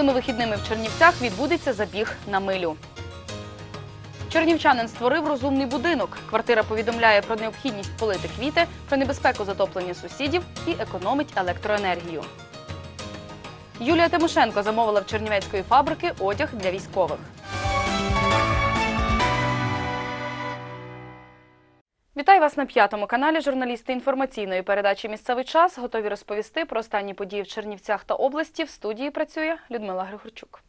Цими вихідними в Чернівцях відбудеться забіг на милю. Чернівчанин створив розумний будинок. Квартира повідомляє про необхідність полити квіти, про небезпеку затоплення сусідів і економить електроенергію. Юлія Тимошенко замовила в Чернівецької фабрики одяг для військових. Вітаю вас на п'ятому каналі. Журналісти інформаційної передачі Місцевий час готові розповісти про останні події в Чернівцях та області. В студії працює Людмила Григорчук.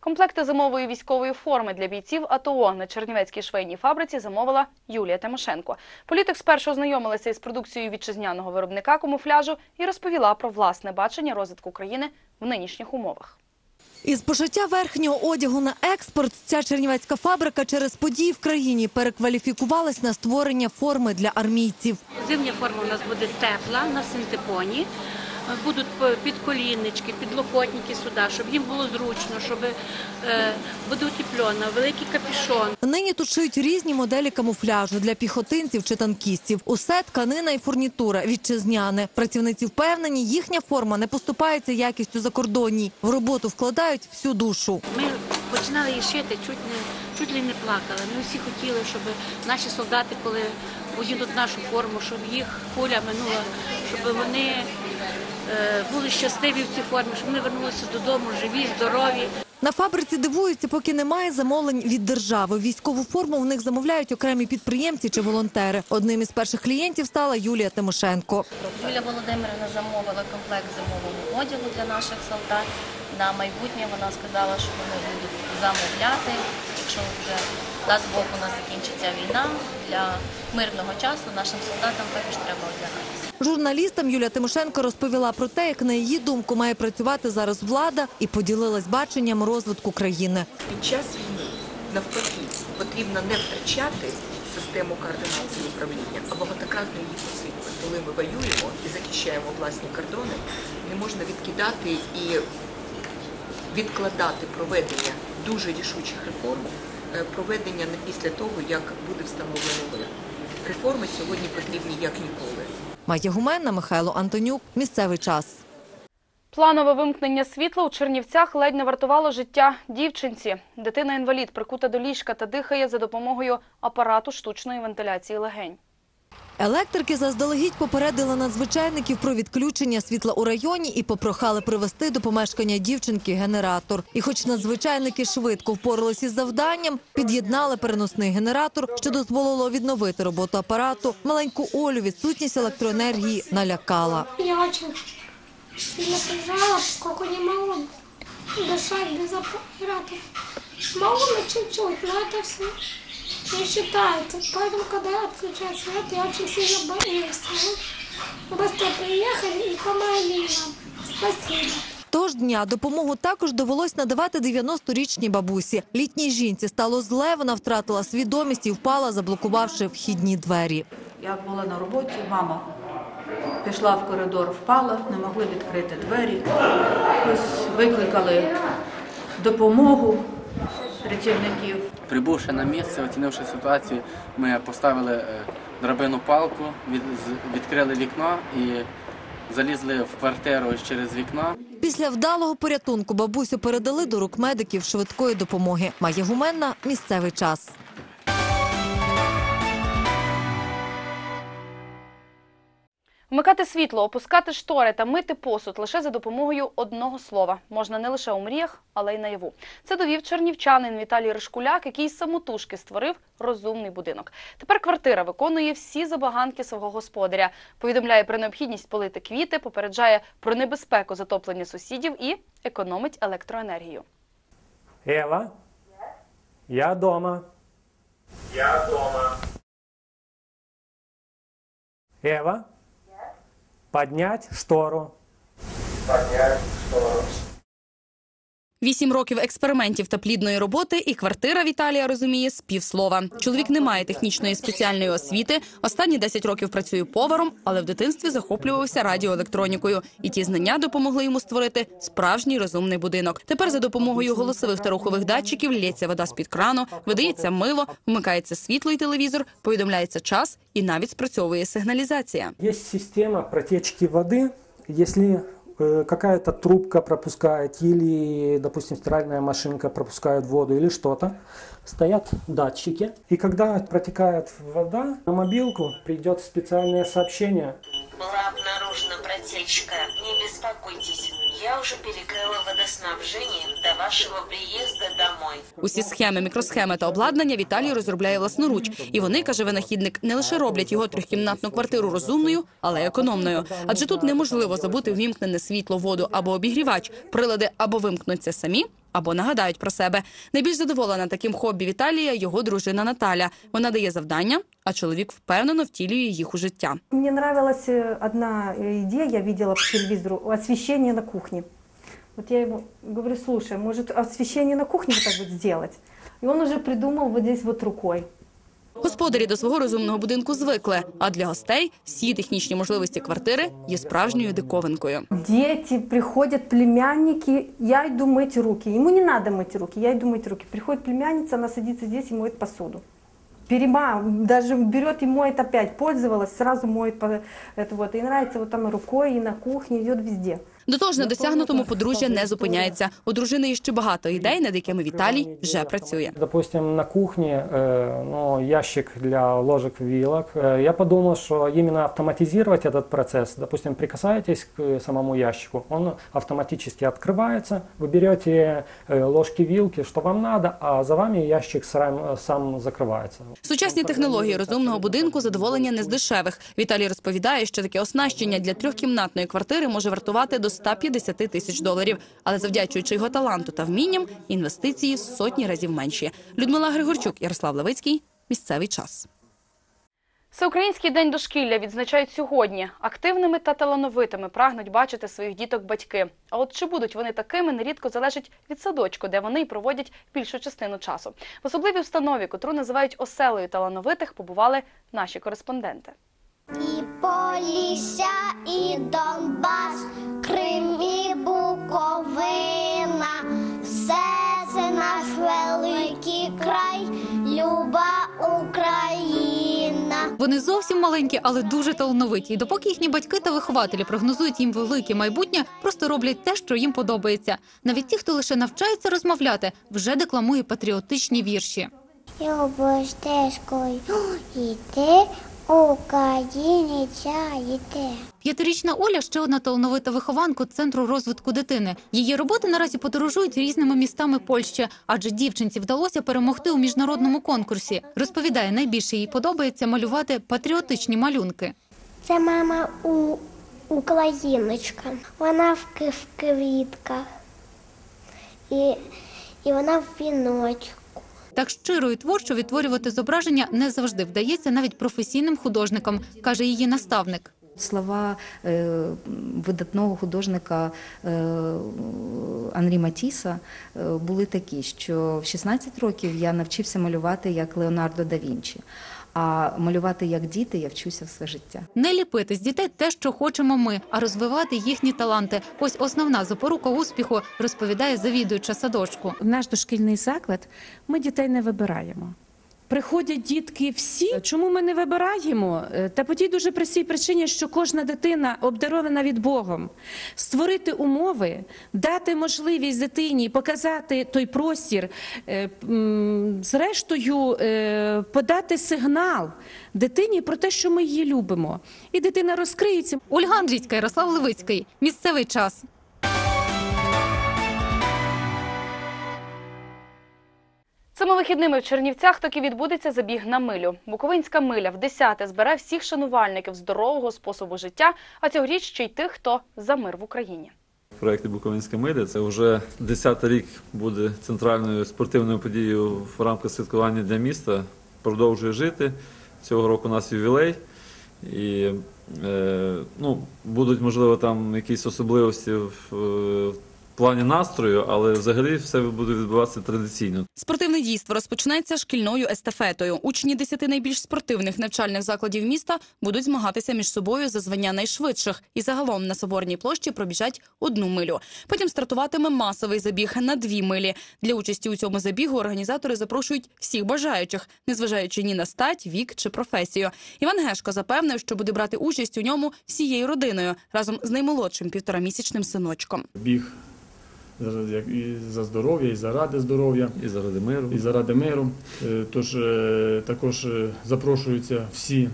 Комплекти зимової військової форми для бійців АТО на Чернівецькій швейній фабриці замовила Юлія Тимошенко. Політик спершу ознайомилася із продукцією вітчизняного виробника камуфляжу і розповіла про власне бачення розвитку країни в нинішніх умовах. Із пошиття верхнього одягу на експорт ця чернівецька фабрика через події в країні перекваліфікувалась на створення форми для армійців. Зимня форма у нас буде тепла на синтепоні. Будуть підколіннички, підлокотники сюди, щоб їм було зручно, щоб е, буде утеплено, великий капюшон. Нині тут шиють різні моделі камуфляжу для піхотинців чи танкістів. Усе тканина і фурнітура вітчизняне. Працівниці впевнені, їхня форма не поступається якістю закордонній. В роботу вкладають всю душу. Ми починали її шити, чуть не чуть ли не плакали. Ми всі хотіли, щоб наші солдати, коли одінуть нашу форму, щоб їх куля минула, щоб вони були щасливі в цій формі, щоб вони вернулися додому живі, здорові. На фабриці дивуються, поки немає замовлень від держави. Військову форму в них замовляють окремі підприємці чи волонтери. Одним із перших клієнтів стала Юлія Тимошенко. Юлія Володимирівна замовила комплект зимового одягу для наших солдат. На майбутнє вона сказала, що вони будуть замовляти. Якщо вже дасть Бог у нас закінчиться війна для мирного часу, нашим солдатам також треба одягатися. Журналістам Юлія Тимошенко розповіла про те, як на її думку має працювати зараз влада, і поділилась баченням розвитку країни. Під час війни навпаки потрібно не втрачати систему координації управління, а багатократно її посилювати. Коли ми воюємо і захищаємо власні кордони, не можна відкидати і відкладати проведення дуже рішучих реформ, е, проведення не після того, як буде встановлено мир. Реформи сьогодні потрібні як ніколи. Майя Гуменна, Михайло Антонюк. Місцевий час. Планове вимкнення світла у Чернівцях ледь не вартувало життя дівчинці. Дитина-інвалід прикута до ліжка та дихає за допомогою апарату штучної вентиляції легень. Електрики заздалегідь попередили надзвичайників про відключення світла у районі і попрохали привезти до помешкання дівчинки генератор. І хоч надзвичайники швидко впоралися із завданням, під'єднали переносний генератор, що дозволило відновити роботу апарату. Маленьку Олю відсутність електроенергії налякала. Я очень сильно переживала, поскольку не могу дышать без аппарата. Могу на чуть-чуть, но это все не считается. Поэтому, когда отключают свет, я очень сильно боюсь. Ну, Быстро приехали и помогли нам. Спасибо. Тож дня допомогу також довелось надавати 90-річній бабусі. Літній жінці стало зле, вона втратила свідомість і впала, заблокувавши вхідні двері. Я була на роботі, мама пішла в коридор, впала, не могли відкрити двері. Ось викликали допомогу працівників. Прибувши на місце, оцінивши ситуацію, ми поставили е, драбину палку, від- відкрили вікно і залізли в квартиру через вікно. Після вдалого порятунку бабусю передали до рук медиків швидкої допомоги. Має гуменна місцевий час. Вмикати світло, опускати штори та мити посуд лише за допомогою одного слова можна не лише у мріях, але й наяву. Це довів чернівчанин Віталій Ришкуляк, який самотужки створив розумний будинок. Тепер квартира виконує всі забаганки свого господаря. Повідомляє про необхідність полити квіти, попереджає про небезпеку затоплення сусідів і економить електроенергію. Ева? Я дома. Я дома. Ева? Поднять штору. Поднять штору. Вісім років експериментів та плідної роботи, і квартира Віталія розуміє з півслова. Чоловік не має технічної спеціальної освіти. Останні 10 років працює поваром, але в дитинстві захоплювався радіоелектронікою. І ті знання допомогли йому створити справжній розумний будинок. Тепер за допомогою голосових та рухових датчиків лється вода з під крану, видається мило, вмикається світло і телевізор, повідомляється час і навіть спрацьовує сигналізація. Есть система протечки воды. Если э, какая-то трубка пропускает, или, допустим, стиральная машинка пропускает воду или что-то, стоят датчики. И когда протекает вода, на мобилку придет специальное сообщение. Была обнаружена протечка. Не беспокойтесь, я уже перекрила водоснабжение до вашого приїзду домой. Усі схеми, мікросхеми та обладнання Віталій розробляє власноруч. І вони, каже винахідник, не лише роблять його трьохкімнатну квартиру розумною, але й економною. Адже тут неможливо забути ввімкнене світло, воду або обігрівач. Прилади або вимкнуться самі, або нагадають про себе. Найбільш задоволена таким хобі Віталія його дружина Наталя. Вона дає завдання, а чоловік впевнено втілює їх у життя. Мені нравилась э, одна ідея, я бачила по телевізору освіщення на кухні. Вот я ему говорю, слушай, может освещение на кухне вот так вот сделать? И он уже придумал вот здесь вот рукой. Господарі до свого розумного будинку звикли, а для гостей всі технічні можливості квартири є справжньою диковинкою. Дети, приходят племянники, я иду мыть руки. Ему не надо мыть руки, я иду мыть руки. Приходит племянница, она садится здесь и моет посуду. Перема, даже берет и моет опять, пользовалась, сразу моет по- это вот. И нравится вот там и рукой, и на кухне, идет везде. До того ж, на досягнутому подружжя не зупиняється. У дружини є ще багато ідей, над якими Віталій вже працює. Допустим, на кухне э, ну, ящик для ложек, вилок. Э, Я подумал, что именно автоматизировать этот процесс, допустим, прикасаетесь к самому ящику, он автоматически открывается, вы берете э, ложки, вилки, что вам надо, а за вами ящик сам, сам закрывается. Сучасні технології розумного будинку задоволення не з дешевих. Віталій розповідає, що таке оснащення для трьохкімнатної квартири може вартувати до 150 тисяч доларів. Але завдячуючи його таланту та вмінням, інвестиції сотні разів менші. Людмила Григорчук, Ярослав Левицький. Місцевий час. Всеукраїнський день дошкілля відзначають сьогодні. Активними та талановитими прагнуть бачити своїх діток батьки. А от чи будуть вони такими, нерідко залежить від садочку, де вони й проводять більшу частину часу. В особливій установі, котру називають оселею талановитих, побували наші кореспонденти. І Полісся, і Донбас, Крим і Буковина. Все це наш великий край, люба Україна. Вони зовсім маленькі, але дуже талановиті. І допоки їхні батьки та вихователі прогнозують їм велике майбутнє, просто роблять те, що їм подобається. Навіть ті, хто лише навчається розмовляти, вже декламує патріотичні вірші. Любо стежкою йти, українця йти. П'ятирічна Оля ще одна талановита вихованка центру розвитку дитини. Її роботи наразі подорожують різними містами Польщі, адже дівчинці вдалося перемогти у міжнародному конкурсі. Розповідає, найбільше їй подобається малювати патріотичні малюнки. Це мама у Україночка. Вона в квітках. І, і вона в віночку. Так щиро і творчо відтворювати зображення не завжди вдається навіть професійним художникам, каже її наставник. Слова е, видатного художника е, Анрі Матіса е, були такі, що в 16 років я навчився малювати як Леонардо да Вінчі, а малювати як діти я вчуся все життя. Не ліпити з дітей те, що хочемо ми, а розвивати їхні таланти. Ось основна запорука успіху, розповідає завідуюча садочку. В наш дошкільний заклад ми дітей не вибираємо. Приходять дітки всі. Чому ми не вибираємо? Е, Та по тій дуже простій причині, що кожна дитина обдарована від Богом. Створити умови, дати можливість дитині показати той простір, е, зрештою е, подати сигнал дитині про те, що ми її любимо. І дитина розкриється. Ольга Андрійська, Ярослав Левицький. Місцевий час. Цими вихідними в Чернівцях таки відбудеться забіг на милю. Буковинська миля в десяте збере всіх шанувальників здорового способу життя, а цьогоріч ще й тих, хто за мир в Україні. В проєкті Буковинська миля це вже 10-й рік буде центральною спортивною подією в рамках святкування для міста. Продовжує жити. Цього року у нас ювілей. І е, ну, будуть, можливо, там якісь особливості в, е, в плані настрою, але взагалі все буде відбуватися традиційно. Спортивне дійство розпочнеться шкільною естафетою. Учні 10 найбільш спортивних навчальних закладів міста будуть змагатися між собою за звання найшвидших. І загалом на Соборній площі пробіжать одну милю. Потім стартуватиме масовий забіг на дві милі. Для участі у цьому забігу організатори запрошують всіх бажаючих, незважаючи ні на стать, вік чи професію. Іван Гешко запевнив, що буде брати участь у ньому всією родиною разом з наймолодшим півторамісячним синочком. Біг і за здоров'я, і заради здоров'я, І заради миру. і заради миру. Е, Тож е, також е, запрошуються всі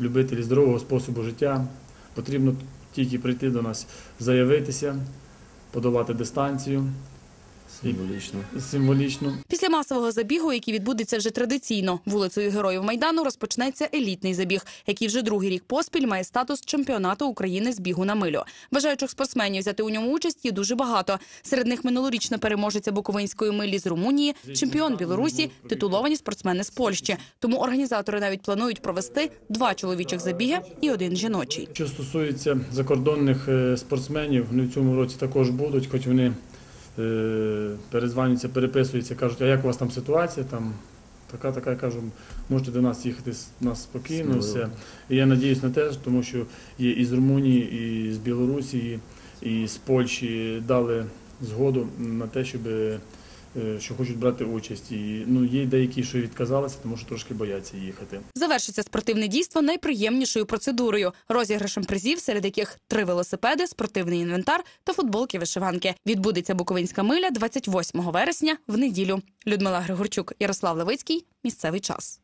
любителі здорового способу життя. Потрібно тільки прийти до нас, заявитися, подолати дистанцію Символічно. символічно. Після масового забігу, який відбудеться вже традиційно вулицею Героїв Майдану, розпочнеться елітний забіг, який вже другий рік поспіль має статус чемпіонату України з бігу на милю. Бажаючих спортсменів взяти у ньому участь є дуже багато. Серед них минулорічна переможеця Буковинської милі з Румунії, чемпіон Білорусі, титуловані спортсмени з Польщі. Тому організатори навіть планують провести два чоловічих забіги і один жіночий. Що стосується закордонних е, спортсменів, вони в цьому році також будуть, хоч вони перезванюються, переписуються, кажуть, а як у вас там ситуація? Там така, така, я кажу, можете до нас їхати з нас спокійно, все. І я надіюсь на те, тому що є і з Румунії, і з Білорусі, і з Польщі дали згоду на те, щоб е, що хочуть брати участь. І ну, є деякі, що відказалися, тому що трошки бояться їхати. Завершиться спортивне дійство найприємнішою процедурою розіграшем призів, серед яких три велосипеди, спортивний інвентар та футболки вишиванки. Відбудеться Буковинська миля 28 вересня в неділю. Людмила Григорчук, Ярослав Левицький. Місцевий час.